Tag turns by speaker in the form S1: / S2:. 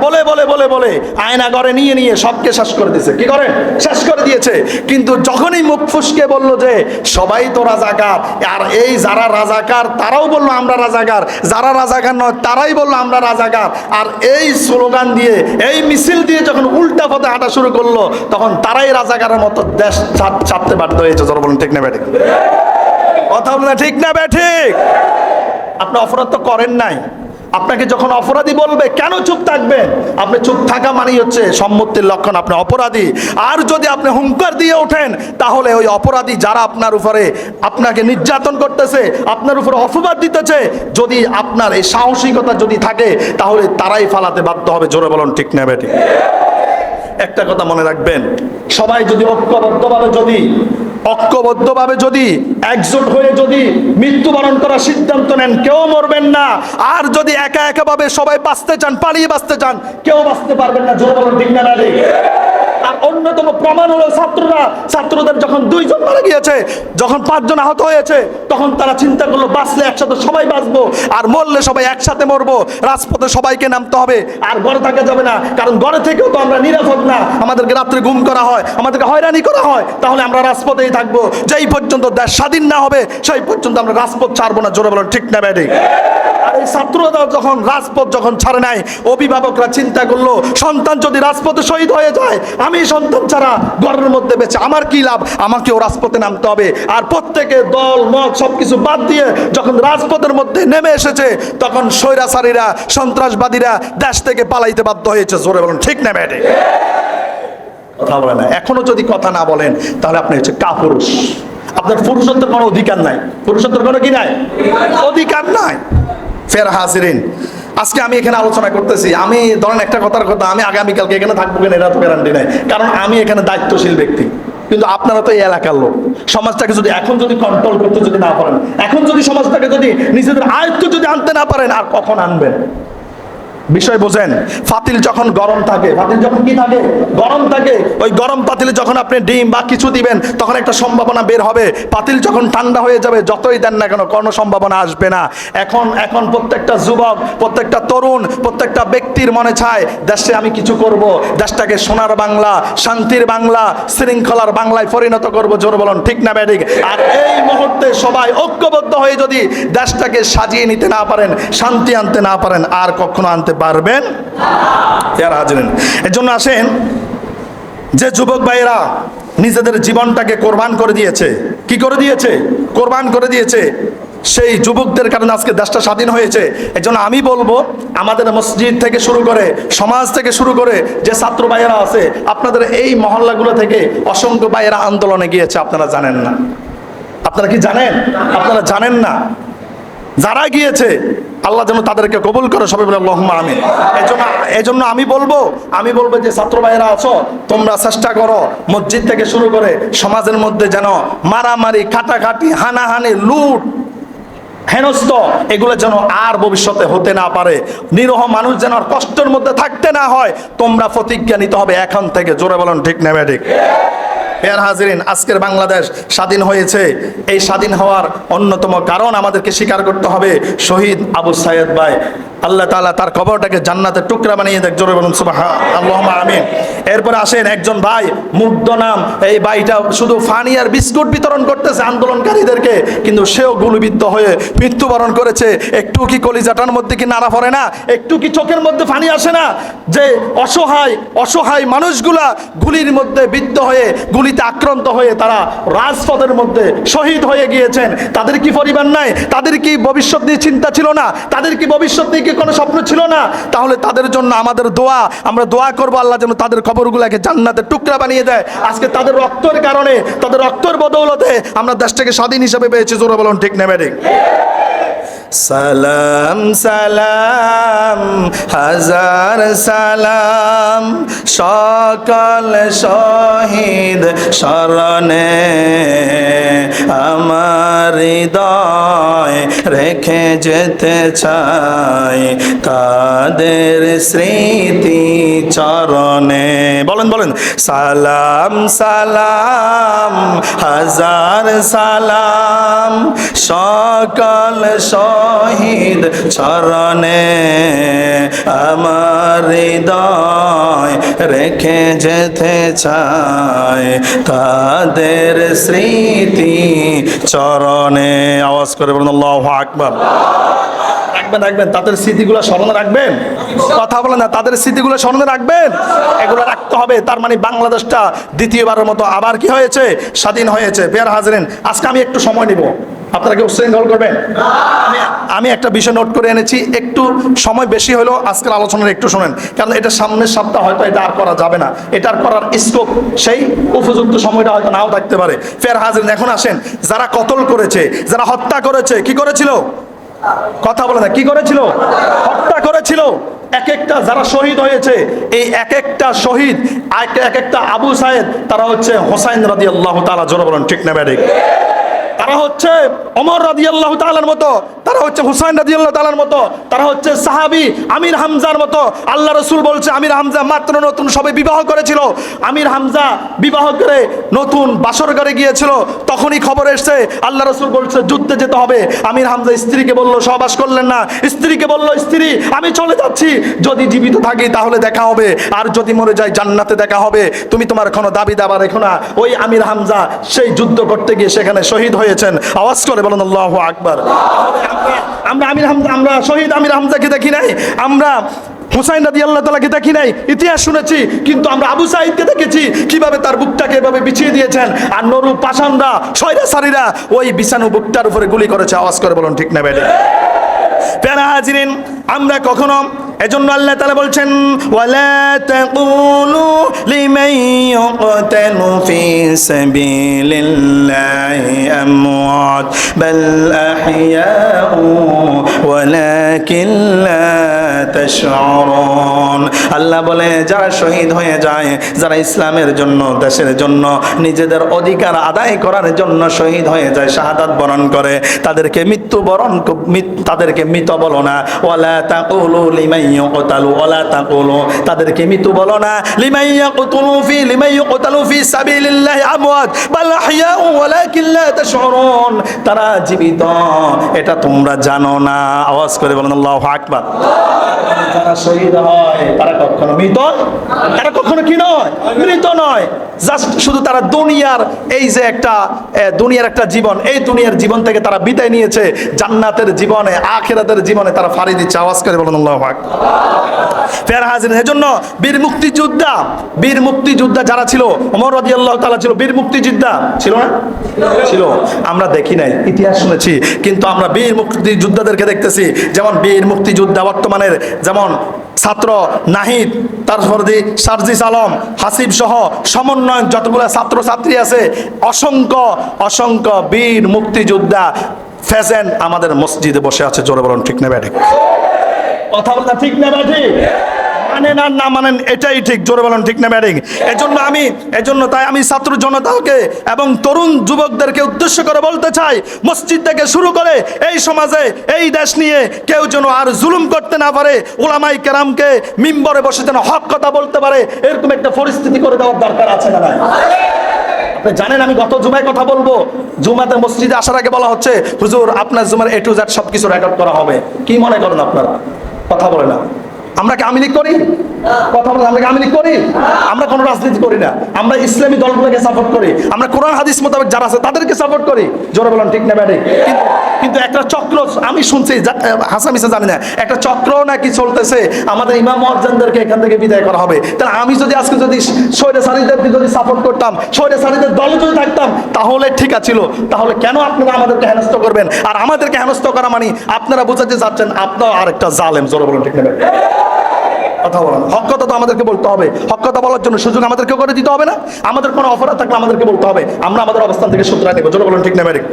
S1: বলে বলে বলে বলে আয়না ঘরে নিয়ে নিয়ে সবকে শেষ করে দিয়েছে। কি করে? শেষ করে দিয়েছে। কিন্তু যখনই মুখ ফুসকে বলল যে সবাই তো রাজাকার। আর এই যারা রাজাকার তারাও বলল আমরা রাজাকার। যারা রাজাকার নয় তারাই বলল আমরা রাজাকার। আর এই স্লোগান দিয়ে এই মিছিল দিয়ে যখন উল্টা পথে হাঁটা শুরু করল তখন তারাই রাজাকারের মতো দেশ ছাড়- ছাড়তে বাধ্য হয়েছে। জোর বলুন ঠিক না ব্যাঠিক কথা বলুন না, ঠিক না ব্যাঠিক আপনি অপরাধ তো করেন নাই। আপনাকে যখন অপরাধী বলবে, কেন চুপ থাকবেন আপনি চুপ থাকা মানেই হচ্ছে সম্মতির লক্ষণ, আপনি অপরাধী। আর যদি আপনি হুঙ্কার দিয়ে ওঠেন, তাহলে ওই অপরাধী যারা আপনার উপরে আপনাকে নির্যাতন করতেছে, আপনার উপরে অপবাদ দিতেছে, যদি আপনার এই সাহসিকতা যদি থাকে, তাহলে তারাই ফালাতে বাধ্য হবে। জোরে বলুন, ঠিক না বেটি একটা কথা মনে রাখবেন, সবাই যদি ঐক্যবদ্ধভাবে যদি ঐক্যবদ্ধভাবে যদি, একজোট হয়ে যদি মৃত্যুবরণ করার সিদ্ধান্ত নেন, কেউ মরবেন না। আর যদি একা একা ভাবে সবাই বাঁচতে চান, পালিয়ে বাঁচতে চান, কেউ বাঁচতে পারবেন না। জোর বলুন, ঠিক না অন্যতম প্রমাণ হলো ছাত্ররা। ছাত্রদের যখন দুইজন মারা গিয়েছে, যখন পাঁচজন আহত হয়েছে, তখন তারা চিন্তা করল, বাঁচলে একসাথে সবাই বাঁচবো, আর মরলে সবাই একসাথে মরবো, রাজপথে সবাইকে নামতে হবে, আর ঘরে থাকা যাবে না, কারণ ঘরে থেকেও তো আমরা নিরাপদ না। আমাদেরকে রাত্রে গুম করা হয়, আমাদেরকে হয়রানি করা হয়, তাহলে আমরা রাজপথেই থাকব। যেই পর্যন্ত দেশ স্বাধীন না হবে, সেই পর্যন্ত আমরা রাজপথ ছাড়বো না, জোরে বলেন ঠিক না, ব্যাডি? আর এই ছাত্ররা যখন রাজপথ যখন ছাড়ে নাই, অভিভাবকরা চিন্তা করল, সন্তান যদি রাজপথে শহীদ হয়ে যায়, আমি সন্তান ছাড়া ঘরের মধ্যে বেঁচে, আমার কি লাভ? আমাকেও রাজপথে নামতে হবে। আর প্রত্যেকে দল, মত সবকিছু বাদ দিয়ে যখন রাজপথের মধ্যে নেমে এসেছে, তখন স্বৈরাচারীরা, সন্ত্রাসবাদীরা দেশ থেকে পালাইতে বাধ্য হয়েছে। জোরে বলুন, ঠিক না, ব্যাটে? কথা বলে না। এখনও যদি কথা না বলেন, তাহলে আপনি হচ্ছে কাপুরুষ। আপনার পুরুষত্বের কোনো অধিকার নাই। পুরুষত্বের কোনো কি নাই? অধিকার নাই। ফের হাজিরিন। আজকে আমি এখানে আলোচনা করতেছি, আমি ধরেন একটা কথার কথা, আমি আগামীকালকে এখানে থাকব কেন? এটা তো গ্যারান্টি নাই। কারণ আমি এখানে দায়িত্বশীল ব্যক্তি। কিন্তু আপনারা তো এই এলাকার লোক। সমাজটাকে যদি এখন যদি কন্ট্রোল করতে যদি না পারেন, এখন যদি সমাজটাকে যদি নিজেদের আয়ত্ত যদি আনতে না পারেন, আর কখন আনবেন? বিষয় বোঝেন, ফাতিল যখন গরম থাকে, ফাতিল যখন কি থাকে? গরম থাকে। ওই গরম পাতিলে যখন আপনি ডিম বা কিছু দিবেন, তখন একটা সম্ভাবনা বের হবে। পাতিল যখন ঠান্ডা হয়ে যাবে, যতই দেন না কেন, কোনো সম্ভাবনা আসবে না। এখন এখন প্রত্যেকটা যুবক, প্রত্যেকটা তরুণ, প্রত্যেকটা ব্যক্তির মনে চায়, দেশে আমি কিছু করব। দেশটাকে সোনার বাংলা, শান্তির বাংলা, শৃঙ্খলার বাংলায় পরিণত করব। জোর বলুন, ঠিক না ব্যাডিক আর এই মুহূর্তে সবাই ঐক্যবদ্ধ হয়ে যদি দেশটাকে সাজিয়ে নিতে না পারেন, শান্তি আনতে না পারেন, আর কখনো আনতে পারবেন? হাজিরেন এর জন্য আসেন। যে যুবক ভাইয়েরা নিজেদের জীবনটাকে কোরবান করে দিয়েছে, কি করে দিয়েছে? কোরবান করে দিয়েছে। সেই যুবকদের কারণে আজকে দেশটা স্বাধীন হয়েছে। এই জন্য আমি বলব, আমাদের মসজিদ থেকে শুরু করে, সমাজ থেকে শুরু করে যে ছাত্র ভাইয়েরা আছে, আপনাদের এই মহল্লাগুলো থেকে অসংখ্য ভাইয়েরা আন্দোলনে গিয়েছে, আপনারা জানেন না। আপনারা কি জানেন? আপনারা জানেন না? যারা গিয়েছে, আল্লাহ যেন তাদেরকে কবুল করে, সবাই বলে, আল্লাহুম্মা আমিন। এই জন্য এই জন্য আমি বলব আমি বলব যে, ছাত্র ভাইয়েরা আছো, তোমরা চেষ্টা করো, মসজিদ থেকে শুরু করে সমাজের মধ্যে যেন মারামারি কাটাকাটি হানাহানি, লুট হেনস্ত এগুলো যেন আর ভবিষ্যতে হতে না পারে। নিরহ মানুষ যেন আর কষ্টের মধ্যে থাকতে না হয়, তোমরা প্রতিজ্ঞা নিতে হবে, এখন থেকে। জোরে বলুন, ঠিক নেবে ঠিক? পেয়ার হাজিরিন, আজকের বাংলাদেশ স্বাধীন হয়েছে। এই স্বাধীন হওয়ার অন্যতম কারণ আমাদেরকে স্বীকার করতে হবে শহীদ আবু সাইদ ভাই। আল্লাহ তাআলা তার কবরটাকে জান্নাতের টুকরা বানিয়ে দেখ, জোরে বলুন আল্লাহ আমিন। এরপরে আসেন একজন ভাই, মুগ্ধ নাম। এই ভাইটা শুধু ফানি আর বিস্কুট বিতরণ করতেছে আন্দোলনকারীদেরকে, কিন্তু সেও গুলিবিদ্ধ হয়ে মৃত্যুবরণ করেছে। একটু কি কলিজাটার মধ্যে কি নাড়া পড়ে না? একটু কি চোখের মধ্যে ফানি আসে না? যে অসহায় অসহায় মানুষগুলা গুলির মধ্যে বিদ্ধ হয়ে গুলিতে আক্রান্ত হয়ে তারা রাজপথের মধ্যে শহীদ হয়ে গিয়েছেন। তাদের কি পরিবার নাই? তাদের কি ভবিষ্যৎ নিয়ে চিন্তা ছিল না? তাদের কি ভবিষ্যৎ নিয়ে কি কোনো স্বপ্ন ছিল না? তাহলে তাদের জন্য আমাদের দোয়া। আমরা দোয়া করব আল্লাহ যেন তাদের খবরগুলোকে জান্নাতের টুকরা বানিয়ে দেয়। আজকে তাদের রক্তের কারণে, তাদের রক্তের বদৌলতে আমরা দেশটাকে স্বাধীন হিসেবে পেয়েছি। জোরে বলুন, ঠিক নেবে ঠিক সালাম সালাম, হাজার সালাম। সকল শহীদ শরণে আমার হৃদয় রেখে যেতে চাই। তাদের স্মৃতি চরণে। বলেন বলেন। সালাম সালাম, হাজার সালাম। সকল শহীদ চরণে আমার হৃদয় রেখে যেতে চায়। তাদের স্মৃতি চরণে। আওয়াজ করে বলুন, আল্লাহ আকবার। রাখবেন রাখবেন। তাদের স্মৃতিগুলো স্মরণে রাখবেন? কথা বলে না, তাদের স্মৃতিগুলো স্মরণে রাখবেন? এগুলো রাখতে হবে। তার মানে বাংলাদেশটা দ্বিতীয়বারের মতো আবার কি হয়েছে? স্বাধীন হয়েছে। বের হাজরেন আজকে আমি একটু সময় নিব। আপনারা কি উচ্ছৃঙ্খল করবেন? আমি একটা বিষয় নোট করে এনেছি, একটু সময় বেশি হলেও আজকের আলোচনার একটু শোনেন, কারণ এটা সামনের সপ্তাহ হয়তো এটা আর করা যাবে না। এটা আর করার স্কোপ সেই উপযুক্ত সময়টা হয়তো নাও থাকতে পারে। ফের হাজির, এখন আসেন, যারা কতল করেছে, যারা হত্যা করেছে, কি করেছিল? কথা বলে না, কি করেছিল? হত্যা করেছিল। এক একটা যারা শহীদ হয়েছে, এই এক একটা শহীদ এক এক একটা আবু সাহেদ তারা হচ্ছে হোসাইন রাদি আল্লাহ তালা জোরে বলেন, ঠিক না ব্যাডিক তারা হচ্ছে অমর রাদি আল্লাহ তালার মতো, তারা হচ্ছে হুসাইন রাদি আল্লাহ তালার মতো, তারা হচ্ছে সাহাবি আমির হামজার মতো। আল্লাহ রসুল বলছে, আমির হামজা মাত্র নতুন সবে বিবাহ করেছিল। আমির হামজা বিবাহ করে নতুন বাসর ঘরে গিয়েছিল। তখনই খবর এসছে, আল্লাহ রসুল বলছে, যুদ্ধে যেতে হবে। আমির হামজা স্ত্রীকে বলল, সহবাস করলেন না। স্ত্রীকে বলল, স্ত্রী, আমি চলে যাচ্ছি। যদি জীবিত থাকি তাহলে দেখা হবে। আর যদি মরে যাই, জান্নাতে দেখা হবে। তুমি তোমার কোনো দাবি দাবা রেখো না। ওই আমির হামজা সেই যুদ্ধ করতে গিয়ে সেখানে শহীদ হয়েছেন আওয়াজ করে বলেন, আল্লাহ আকবার। আমরা আমির হামজা, আমরা শহীদ আমির হামজাকে দেখি নাই, আমরা হুসাইন রাদি আল্লাহ তালাকে দেখি নাই, ইতিহাস শুনেছি, কিন্তু আমরা আবু সাইদকে দেখেছি, কীভাবে তার বুকটাকে এভাবে বিছিয়ে দিয়েছেন, আর নরু পাষাণরা সয়রাসারিরা ওই বিছানু বুকটার উপরে গুলি করেছে। আওয়াজ করে বলুন, ঠিক না বেডে প্যারা হাজিরিন, আমরা কখনো এজন্য আল্লাহ তাআলা বলছেন ওয়ালা তাকুলু লিমান ইউকতালু ফি সাবিলিল্লাহি আমওয়াত বাল আহইয়াউ ওয়ালাকিন লা তাশউরুন আল্লাহ বলে, যারা শহীদ হয়ে যায়, যারা ইসলামের জন্য, দেশের জন্য, নিজেদের অধিকার আদায় করার জন্য শহীদ হয়ে যায়, শাহাদাত বরণ করে, তাদেরকে মৃত্যু বরণ তাদেরকে মৃত বলো না। ওয়ালা তাকুলু লিমান ইউকতালু ওয়ালা তাকুলু, তাদেরকে মৃত্যু বলো না। লিমান ইয়াকতুলু ফি, লিমান ইউকতালু ফি সাবিলিল্লাহি আমওয়াত, বাল আহইয়াউ ওয়ালাকিন লা তাশউরুন। তারা জীবিত, এটা তোমরা জানো না। আওয়াজ করে বলেন, আল্লাহু আকবার যারা তারা কখনো কি নয়, মৃত নয়। জাস্ট শুধু তারা দুনিয়ার, এই যে একটা দুনিয়ার একটা জীবন, এই দুনিয়ার জীবন থেকে তারা বিদায় নিয়েছে। জান্নাতের জীবনে জীবনে তারা ফাড়ি দিচ্ছে। আওয়াজ করে বলেন, আল্লাহু ফের হাজির, এজন্য বীর মুক্তিযোদ্ধা বীর মুক্তিযোদ্ধা যারা ছিল, ওমর রাদিয়াল্লাহু তাআলা ছিল বীর মুক্তিযোদ্ধা, ছিল না? ছিল। আমরা দেখি নাই, ইতিহাস শুনেছি, কিন্তু আমরা বীর মুক্তিযোদ্ধাদেরকে দেখতেছি। যেমন বীর মুক্তিযোদ্ধা বর্তমানের, যেমন ছাত্র নাহিদ তারপর দি সার্জিস আলম, হাসিব সহ সমন্বয়ক যতগুলো ছাত্র ছাত্রী আছে, অসংখ্য অসংখ্য বীর মুক্তিযোদ্ধা ফ্যাশন আমাদের মসজিদে বসে আছে, জোরে বলুন, ঠিক না ব্যাটে কথা বলতে ঠিক না ব্যাটি মানেন আর না মানেন, এটাই ঠিক। জোরে বলেন, ঠিক না ব্যাটিং এজন্য আমি, এজন্য তাই আমি ছাত্র জনতাকে এবং তরুণ যুবকদেরকে উদ্দেশ্য করে বলতে চাই, মসজিদ থেকে শুরু করে এই সমাজে, এই দেশ নিয়ে কেউ যেন আর জুলুম করতে না পারে ওলামাই কেরামকে মিম্বরে বসে যেন হক কথা বলতে পারে, এরকম একটা পরিস্থিতি করে দেওয়ার দরকার আছে না আপনি জানেন আমি গত জুমায় কথা বলব, জুমাতে মসজিদে আসার আগে বলা হচ্ছে, হুজুর, আপনার জুমার এ টু জেড সব কিছু রেকর্ড করা হবে। কি মনে করেন আপনারা? কথা বলে না। আমরা কি আমিলিক করি? কথা বলেন, আমরা কি আমিলিক করি? আমরা কোনো রাজনীতি করি না। আমরা ইসলামী দলগুলোকে সাপোর্ট করি। আমরা কোরআন, হাদিস মোতাবেক যারা আছে, তাদেরকে সাপোর্ট করি। জোরে বলেন, ঠিক না, ব্যাডে? কিন্তু একটা চক্র, আমি শুনছি, যা- হাসামিসে জানি না, একটা চক্র নাকি চলতেছে, আমাদের ইমাম মহাজনদেরকে এখান থেকে বিদায় করা হবে। তাহলে আমি যদি আজকে যদি সৈরে সারিদেরকে যদি সাপোর্ট করতাম সৈরে সারিদের দলে যদি থাকতাম তাহলে ঠিক আছিল। তাহলে কেন আপনারা আমাদেরকে হেনস্থ করবেন? আর আমাদেরকে হেনস্থ করা মানে আপনারা বোঝাতে চাচ্ছেন আপনার আরেকটা জালেম। জোরে বলুন, ঠিক না কথা বলেন। হক কথা তো আমাদেরকে বলতে হবে। হক কথা বলার জন্য সুযোগ আমাদেরকে করে দিতে হবে না। আমাদের কোনো অফার থাকলে আমাদেরকে বলতে হবে। আমরা আমাদের অবস্থান থেকে সুতরাং নেব। জোর বলুন, ঠিক না ম্যারিক